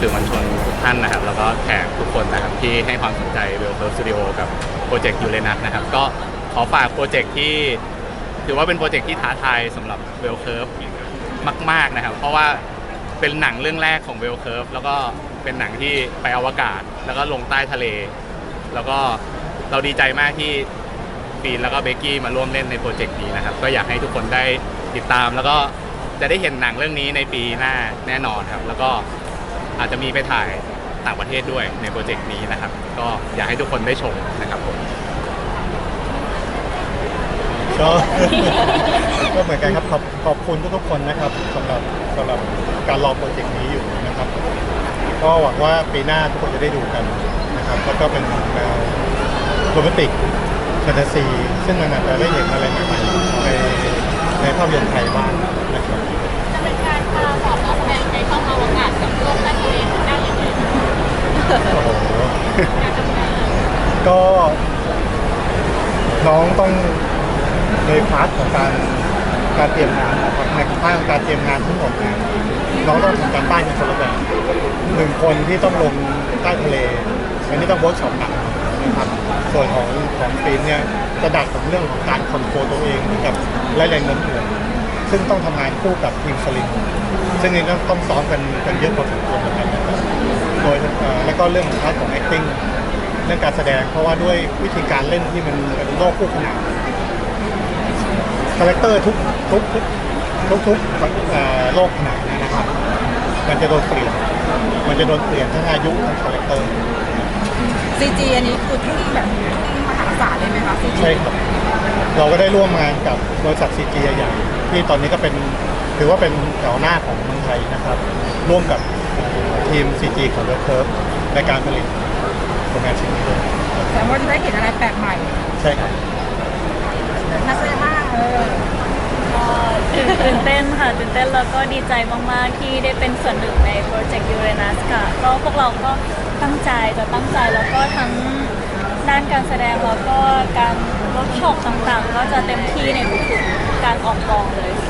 สื่อมวลชนทุกท่านนะครับ แล้วก็แขกทุกคนนะครับที่ให้ความสนใจเวลเคิร์ฟสตูดิโอกับโปรเจกต์ยูเรนัสนะครับ ก็ขอฝากโปรเจกต์ที่ถือว่าเป็นโปรเจกต์ที่ท้าทายสำหรับเวลเคิร์ฟมาก ๆนะครับ เพราะว่าเป็นหนังเรื่องแรกของเวลเคิร์ฟแล้วก็เป็นหนังที่ไปอวกาศ แล้วก็ลงใต้ทะเล แล้วก็เราดีใจมากที่ฟีนแล้วก็เบกกี้มาร่วมเล่นในโปรเจกต์นี้นะครับ ก็อยากให้ทุกคนได้ติดตามแล้วก็จะได้เห็นหนังเรื่องนี้ในปีหน้าแน่นอนครับ แล้วก็ อาจจะมีไปถ่ายต่างประเทศด้วยในโปรเจกต์นี้นะครับ ก็อยากให้ทุกคนได้ชมนะครับผมก็ก็เหมือนกันครับขอบขอบคุณทุกๆคนนะครับสำหรับสำหรับการรอโปรเจกต์นี้อยู่นะครับ ก็หวังว่าปีหน้าทุกคนจะได้ดูกันนะครับแล้วก็เป็นแนวโรแมนติกแฟนตาซีซึ่งมันอาจจะได้เห็นอะไรใหม่ๆในในภาพยนตร์ไทยบ้างนะครับ จะเป็นการพาสอบ ท่องอวกาศกับโลกใต้ทะเลได้ยังไงโอ้โหการทำงานก็น้องต้องในพาร์ทของการการเตรียมงานนะครับในพาร์ทของการเตรียมงานทั้งหมดเนี่ยน้องต้องทำการบ้านกันคนละแบบหนึ่งคนที่ต้องลงใต้ทะเลอันนี้ต้องเวิร์กช็อปหนักนะครับส่วนของของปีนเนี่ยจะดักของเรื่องของการคอนโทรลตัวเองกับไล่แรงโน้มถ่วงซึ่งต้องทำงานคู่กับทีมสลิง ซึ่งนี่ก็ต้องซ้อมกันกันเยอะพอสมควรเหมือนกันนะครับโดยเอ่อแล้วก็เรื่องของพาร์ทของ acting เรื่องการแสดงเพราะว่าด้วยวิธีการเล่นที่มันเป็นโลกคู่ขนานคาแรคเตอร์ทุกทุกทุกทุกทุกเอ่อโลกขนาดนี้นะครับ มันจะโดนเปลี่ยน มันจะโดนเปลี่ยนทั้งอายุทั้งคาแรคเตอร์ ซีจีอันนี้คือทุ่มแบบทุ่มมหาศาลเลยไหมคะซีจีใช่ครับ เราก็ได้ร่วมงานกับบริษัทซีจีใหญ่ๆที่ตอนนี้ก็เป็น ถือว่าเป็นแถวหน้าของเมืองไทยนะครับ ร่วมกับทีม CG ของ w o r k c u r v e ในการผลิตผลงานชิ้นนี้ด้วยแต่ว่าจะได้เห็นอะไรแปลกใหม่ใช่ครับนักแสดงมากเออก็ตื่นเต้นค่ะตื่นเต้นแล้วก็ดีใจมาก ๆ ที่ได้เป็นส่วนหนึ่งในโปรเจกต์ยูเรนัสค่ะก็พวกเราก็ตั้งใจจะตั้งใจแล้วก็ทั้งด้านการแสดงแล้วก็การเวิร์กช็อปต่างๆ ก็จะเต็มที่ในทุกๆการออกกองเลยก็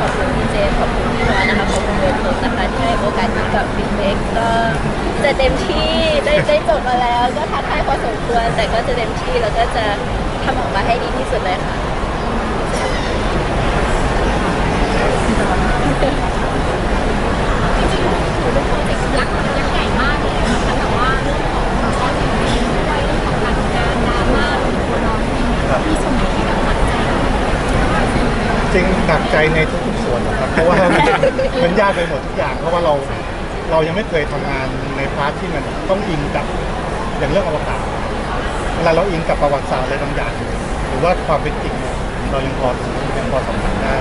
ขอบคุณพี่เจขอบคุณพี่ร้อนนะคะขอบคุณเวทุกนะคะที่ให้โอกาสนี้กับบิ๊กเบกก็จะเต็มที่ได้ได้จบมาแล้ว ก็ท้าทายพอสมควรแต่ก็จะเต็มที่แล้วก็จะทำออกมาให้ดีที่สุดเลยค่ะ ยักษ์ยักษ์ใหญ่มากเลยนะคะแต่ว่าเรื่องของข้อเท็จจริงด้วยเรื่องของการทำงานดราม่าเรื่องตัวน้องมีส่วนไหนที่แบบหนักใจ จริงหนัก ใจในทุกๆส่วนนะครับ เพราะว่ามันมันยากไปหมดทุกอย่าง เพราะว่าเราเรายังไม่เคยทำงานในพาร์ทที่มันต้องอิงกับอย่างเรื่องอวกาศเวลาเราอิงกับประวัติศาสตร์อะไรบางอย่าง หรือว่าความเป็นจริงเนี่ยเรายังพอยังพอสัมผัสได้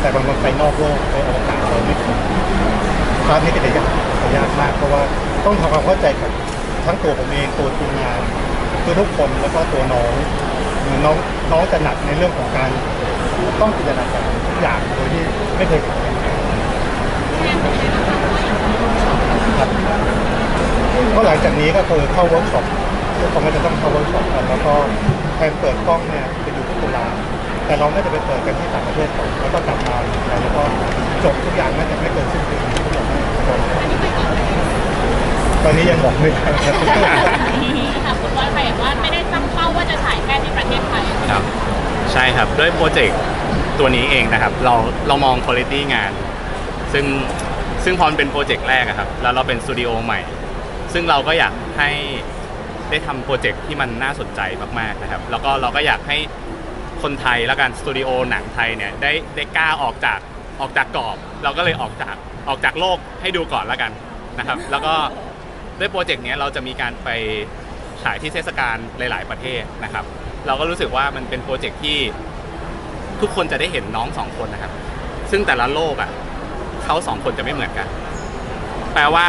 แต่บางคนไปนอกโลกไปอวกาศเราไม่ถึงพาร์ทนี้ก็จะยากจะยากมาก เพราะว่าต้องทำความเข้าใจกับทั้งตัวผมเองตัวทีมงานตัวทุกคนแล้วก็ตัวน้อง น้องน้องจะหนักในเรื่องของการ ต้องจินตนาการทุกอย่างโดยที่ไม่เคยทำครับก็หลังจากนี้ก็คือเข้าเวิร์กช็อปทุกคนก็จะต้องเข้าเวิร์กช็อปกันแล้วก็แทนเปิดกล้องเนี่ยจะอยู่ที่ตุลาแต่เราน่าจะไปเปิดกันที่ต่างประเทศก่อนแล้วก็กลับมาแล้วก็จบทุกอย่างน่าจะไม่เกินสิ้นปีทุกอย่างน่าจะจบตอนนี้ยังบอกไม่ได้ครับค่ะคุณว่าใครว่าไม่ได้ตั้งเป้าว่าจะถ่ายแค่ที่ประเทศไทยครับ ใช่ครับ ด้วยโปรเจกต์ตัวนี้เองนะครับ เราเรามองคุณภาพงาน ซึ่งซึ่งพอมันเป็นโปรเจกต์แรกอะครับ แล้วเราเป็นสตูดิโอใหม่ ซึ่งเราก็อยากให้ได้ทำโปรเจกต์ที่มันน่าสนใจมากๆนะครับ แล้วก็เราก็อยากให้คนไทยแล้วกันสตูดิโอหนังไทยเนี่ยได้ได้กล้าออกจากออกจากกรอบ เราก็เลยออกจากออกจากโลกให้ดูก่อนแล้วกันนะครับ แล้วก็ด้วยโปรเจกต์นี้เราจะมีการไปฉายที่เทศกาลหลาย ๆ ประเทศนะครับ เราก็รู้สึกว่ามันเป็นโปรเจกต์ที่ทุกคนจะได้เห็นน้องสองคนนะครับ ซึ่งแต่ละโลกอะเขาสองคนจะไม่เหมือนกัน แปลว่า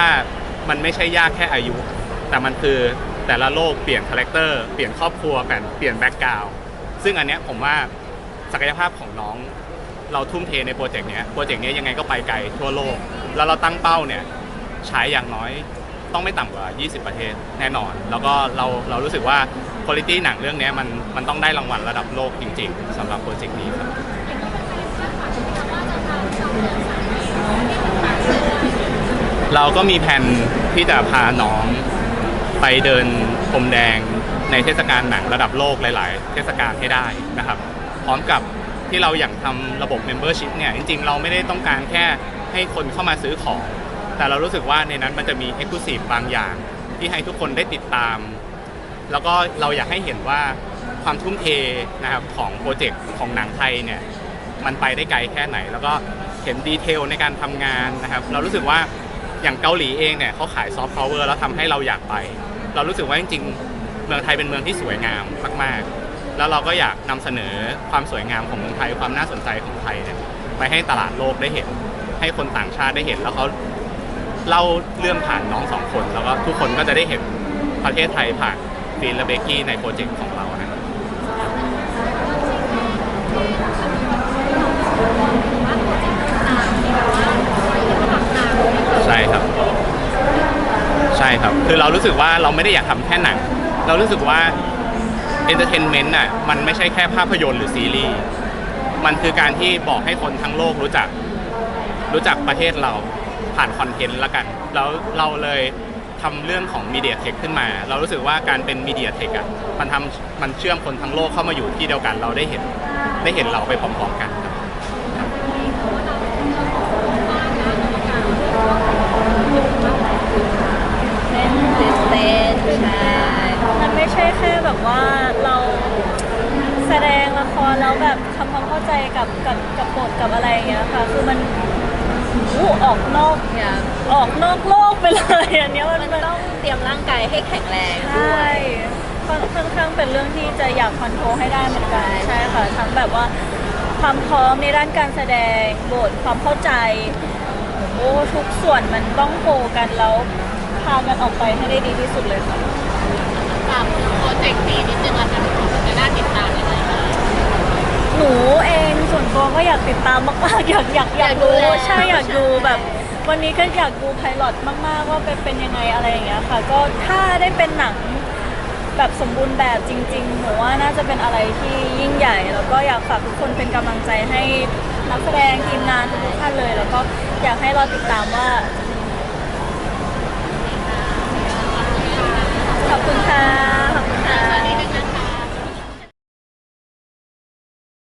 มันไม่ใช่ยากแค่อายุ แต่มันคือแต่ละโลกเปลี่ยนคาแรคเตอร์เปลี่ยนครอบครัวเปลี่ยนเปลี่ยนแบ็กกราวด์ซึ่งอันเนี้ยผมว่าศักยภาพของน้อง เราทุ่มเทในโปรเจกต์เนี้ยโปรเจกต์เนี้ยยังไงก็ไปไกลทั่วโลก แล้วเราตั้งเป้าเนี่ยใช้อย่างน้อยต้องไม่ต่ำกว่า 20 ประเทศแน่นอน แล้วก็เราเรารู้สึกว่า คุณภาพหนังเรื่องนี้มันมันต้องได้รางวัลระดับโลกจริง ๆสำหรับโปรเจกต์นี้ครับเราก็มีแผนที่จะพาน้องไปเดินพรมแดงในเทศกาลหนังระดับโลกหลาย ๆ เทศกาลให้ได้นะครับ พร้อมกับที่เราอยากทำระบบ Membership เนี่ยจริง ๆ เราไม่ได้ต้องการแค่ให้คนเข้ามาซื้อของ แต่เรารู้สึกว่าในนั้นมันจะมี Exclusive บางอย่าง ที่ให้ทุกคนได้ติดตาม แล้วก็เราอยากให้เห็นว่าความทุ่มเทนะครับของโปรเจกต์ของหนังไทยเนี่ยมันไปได้ไกลแค่ไหน แล้วก็เห็นดีเทลในการทำงานนะครับ เรารู้สึกว่าอย่างเกาหลีเองเนี่ยเขาขายซอฟต์พาวเวอร์แล้วทำให้เราอยากไป เรารู้สึกว่าจริงๆ เมืองไทยเป็นเมืองที่สวยงามมากๆ แล้วเราก็อยากนำเสนอความสวยงามของเมืองไทยความน่าสนใจของไทยเนี่ยไปให้ตลาดโลกได้เห็น ให้คนต่างชาติได้เห็น แล้วเขาเล่าเรื่องผ่านน้องสองคน แล้วก็ทุกคนก็จะได้เห็นประเทศไทยผ่าน ฟีนและเบกกี้ในโปรเจกต์ของเรานะครับใช่ครับ ใช่ครับ คือเรารู้สึกว่าเราไม่ได้อยากทำแค่หนัง เรารู้สึกว่าเอนเตอร์เทนเมนต์น่ะมันไม่ใช่แค่ภาพยนตร์หรือซีรีส์มันคือการที่บอกให้คนทั้งโลกรู้จัก รู้จักประเทศเราผ่านคอนเทนต์ละกัน แล้วเราเลย ทำเรื่องของมีเดียเทคขึ้นมา เรารู้สึกว่าการเป็นมีเดียเทคอะมันทำมันเชื่อมคนทั้งโลกเข้ามาอยู่ที่เดียวกันเราได้เห็นได้เห็นเราไปพร้อมๆกันครับเป็นตื่นเต้นใช่มันไม่ใช่แค่แบบว่าเราแสดงละครแล้วแบบทำความเข้าใจกับกับกับบทกับอะไรอย่างเงี้ยค่ะ คือมัน อู้ออกนอกอยากออกนอกโลกไปเลยอันเนี้ยมันมันมันต้องเตรียมร่างกายให้แข็งแรงด้ใช่วย ค่อนค่อนข้างเป็นเรื่องที่จะอยากคอนโทรลให้ได้เหมือนกันใช่ ใช่ค่ะทั้งแบบว่าความพร้อมในด้านการแสดงบทความเข้าใจโอ้ทุกส่วนมันต้องโคกันแล้วพากันออกไปให้ได้ดีที่สุดเลยค่ะ ฝากโปรเจกต์นี้นิดนึงละกันจะน่าติดตามยังไงบ้างหนูเองส่วน ตัวก็อยากติดตามมากๆ อยากอยากอยากดูอยากดูแล้วใช่อยากดูใช่แบบ วันนี้ก็อยากดูไพลอตมากๆว่าเป็นเป็นยังไงอะไรอย่างเงี้ยค่ะ ก็ถ้าได้เป็นหนังแบบสมบูรณ์แบบจริงๆหนูว่าน่าจะเป็นอะไรที่ยิ่งใหญ่ แล้วก็อยากฝากทุกคนเป็นกำลังใจให้นักแสดงทีมงานทุกๆท่านเลย แล้วก็อยากให้เราติดตามว่าขอบคุณค่ะขอบคุณ